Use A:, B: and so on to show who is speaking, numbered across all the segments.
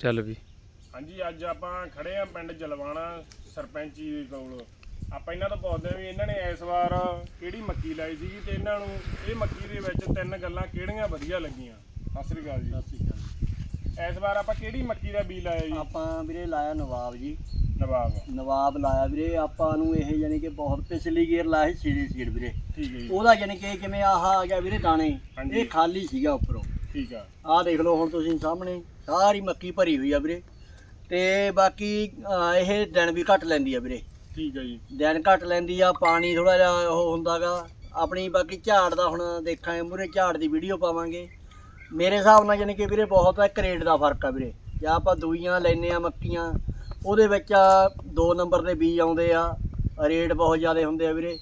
A: ਚੱਲ ਵੀ।
B: ਹਾਂਜੀ ਅੱਜ ਆਪਾਂ ਖੜੇ ਆ ਪਿੰਡ ਜਲਵਾਣਾ ਸਰਪੰਚੀ ਦੇ ਕੋਲ। ਆਪਾਂ ਇਹਨਾਂ ਤੋਂ ਪੁੱਛਦੇ ਆ ਵੀ ਇਹਨਾਂ ਨੇ ਇਸ ਵਾਰ ਕਿਹੜੀ ਮੱਕੀ ਲਾਈ ਸੀਗੀ ਤੇ ਇਹਨਾਂ ਨੂੰ ਇਹ ਮੱਕੀ ਦੇ ਵਿੱਚ ਤਿੰਨ ਗੱਲਾਂ ਕਿਹੜੀਆਂ ਵਧੀਆ ਲੱਗੀਆਂ? ਸਤਿ ਸ੍ਰੀ ਅਕਾਲ ਜੀ।
C: ਸਤਿ ਸ਼੍ਰੀ ਅਕਾਲ
B: ਇਸ ਵਾਰ ਆਪਾਂ ਕਿਹੜੀ ਮੱਕੀ ਦਾ ਬੀਜ ਲਾਇਆ ਜੀ?
C: ਆਪਾਂ ਵੀਰੇ ਲਾਇਆ ਨਵਾਬ ਜੀ।
B: ਨਵਾਬ।
C: ਨਵਾਬ ਲਾਇਆ ਵੀਰੇ ਆਪਾਂ ਨੂੰ ਇਹ ਯਾਨੀ ਕਿ ਬਹੁਤ ਪਿਛਲੀ ਗੇਰ ਲਾਇਆ ਸੀ ਸੀੜੀ ਸੀੜ ਵੀਰੇ।
B: ਠੀਕ ਹੈ ਜੀ।
C: ਉਹਦਾ ਯਾਨੀ ਕਿ ਜਿਵੇਂ ਆਹ ਆ ਗਿਆ ਵੀਰੇ ਦਾਣੇ।
B: ਹਾਂਜੀ।
C: ਇਹ ਖਾਲੀ ਸੀਗਾ ਉੱਪਰੋਂ।
B: ਠੀਕ ਆ।
C: ਆਹ ਦੇਖ ਲਓ ਹੁਣ ਤੁਸੀਂ ਸਾਹਮਣੇ। ਸਾਰੀ ਮੱਕੀ ਭਰੀ ਹੋਈ ਆ ਵੀਰੇ। ਤੇ ਬਾਕੀ ਅਹ, ਇਹ ਦਿਨ ਵੀ ਘੱਟ ਲੈਂਦੀ ਆ ਵੀਰੇ।
B: ਠੀਕ ਹੈ ਜੀ।
C: ਦਿਨ ਘੱਟ ਲੈਂਦੀ ਆ ਪਾਣੀ ਥੋੜਾ ਜਿਹਾ ਉਹ ਹੁੰਦਾਗਾ। ਆਪਣੀ ਬਾਕੀ ਝਾੜ ਦਾ ਹੁਣ ਦੇਖਾਂਗੇ ਮੂਰੇ ਝਾੜ ਦੀ ਵੀਡੀਓ ਪਾਵਾਂਗੇ। ਮੇਰੇ ਹਿਸਾਬ ਨਾਲ ਯਾਨੀ ਕਿ ਵੀਰੇ ਬਹੁਤ ਆ ਰੇਟ ਦਾ ਫ਼ਰਕ ਆ ਵੀਰੇ। ਜੇ ਆਪਾਂ ਦੂਈਆਂ ਲੈਨੇ ਆ ਮੱਕੀਆਂ ਉਹਦੇ ਵਿੱਚ ਦੋ ਨੰਬਰ ਦੇ ਬੀਜ ਆਉਂਦੇ ਆ ਰੇਟ ਬਹੁਤ ਜ਼ਿਆਦਾ ਹੁੰਦੇ ਆ ਵੀਰੇ।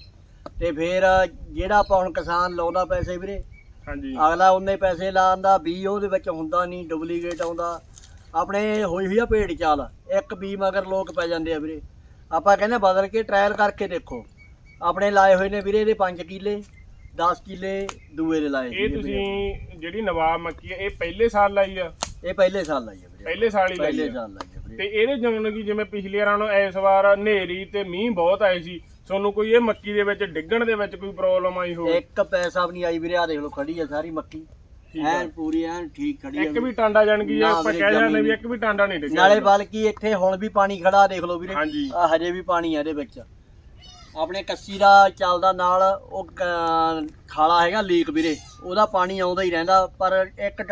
C: ਤੇ ਫਿਰ ਜਿਹੜਾ ਆਪਾਂ ਹੁਣ ਕਿਸਾਨ ਲਾਉਂਦਾ ਪੈਸੇ ਵੀਰੇ
B: ਹਾਂਜੀ।
C: ਅਗਲਾ ਉਹਨੇ ਪੈਸੇ ਲਾਉਂਦਾ ਬੀ ਉਹਦੇ ਵਿੱਚ ਹੁੰਦਾ ਨਹੀਂ ਡੁਪਲੀਕੇਟ ਆਉਂਦਾ। ਆਪਣੇ ਹੋਈ ਹੋਈ ਆ ਭੇਡ ਚਾਲ ਇੱਕ ਬੀ ਮਗਰ ਲੋਕ ਪੈ ਜਾਂਦੇ ਆ ਵੀਰੇ। ਆਪਾਂ ਕਹਿੰਦੇ ਬਦਲ ਕੇ ਟ੍ਰਾਇਲ ਕਰਕੇ ਦੇਖੋ। ਆਪਣੇ ਲਾਏ ਹੋਏ ਨੇ ਵੀਰੇ ਇਹਦੇ 5 ਕਿੱਲੇ 10 ਕਿੱਲੇ ਦੂਏ ਦੇ ਲਾਏ
B: ਇਹ। ਤੁਸੀਂ ਜਿਹੜੀ ਨਵਾਬ ਮੱਕੀ ਆ ਇਹ ਪਹਿਲੇ ਸਾਲ ਲਾਈ ਆ?
C: ਇਹ ਪਹਿਲੇ ਸਾਲ ਲਾਈ ਆ ਵੀਰੇ।
B: ਪਹਿਲੇ ਸਾਲ ਹੀ ਲਾਈ
C: ਪਹਿਲੇ ਸਾਲ ਲਾਈ ਆ।
B: ਤੇ ਇਹਦੇ ਜਿਵੇਂ ਕਿ ਜਿਵੇਂ ਪਿਛਲੀ ਵਾਰਾਂ ਨੂੰ ਇਸ ਵਾਰ ਹਨੇਰੀ ਤੇ ਮੀਂਹ ਬਹੁਤ ਆਏ ਸੀ ਤੁਹਾਨੂੰ ਕੋਈ ਇਹ ਮੱਕੀ ਦੇ ਵਿੱਚ ਡਿੱਗਣ ਦੇ ਵਿੱਚ ਕੋਈ ਪ੍ਰੋਬਲਮ ਆਈ ਹੋਵੇ?
C: ਇੱਕ ਪੈਸਾ ਵੀ ਨਹੀਂ ਆਈ ਵੀਰੇ ਆ ਦੇਖ ਲਓ ਖੜੀ ਆ ਸਾਰੀ ਮੱਕੀ। ਐਨ ਪੂਰੀ ਐਨ ਠੀਕ ਖੜੀ ਆ
B: ਇੱਕ ਵੀ ਟਾਂਡਾ ਜਾਣ ਕੀ
C: ਨਾ
B: ਆਪਾਂ ਕਹਿ ਜਾਂਦੇ ਵੀ ਇੱਕ ਵੀ ਟਾਂਡਾ ਨਹੀਂ ਡਿੱਗਿਆ
C: ਨਾਲੇ ਬਲਕਿ ਇੱਥੇ ਹੁਣ ਵੀ ਪਾਣੀ ਖੜਾ ਦੇਖ ਲਓ ਵੀਰੇ। ਆ ਹਜੇ ਵੀ ਪਾਣੀ ਆ ਇਹਦੇ ਵਿੱਚ। ਆਪਣੇ ਕੱਸੀ ਦਾ ਚੱਲਦਾ ਨਾਲ ਉਹ ਖਾਲਾ ਹੈਗਾ ਲੀਕ ਵੀਰੇ। ਉਹਦਾ ਪਾਣੀ ਆਉਂਦਾ ਹੀ ਰਹਿੰਦਾ ਪਰ ਇੱਕ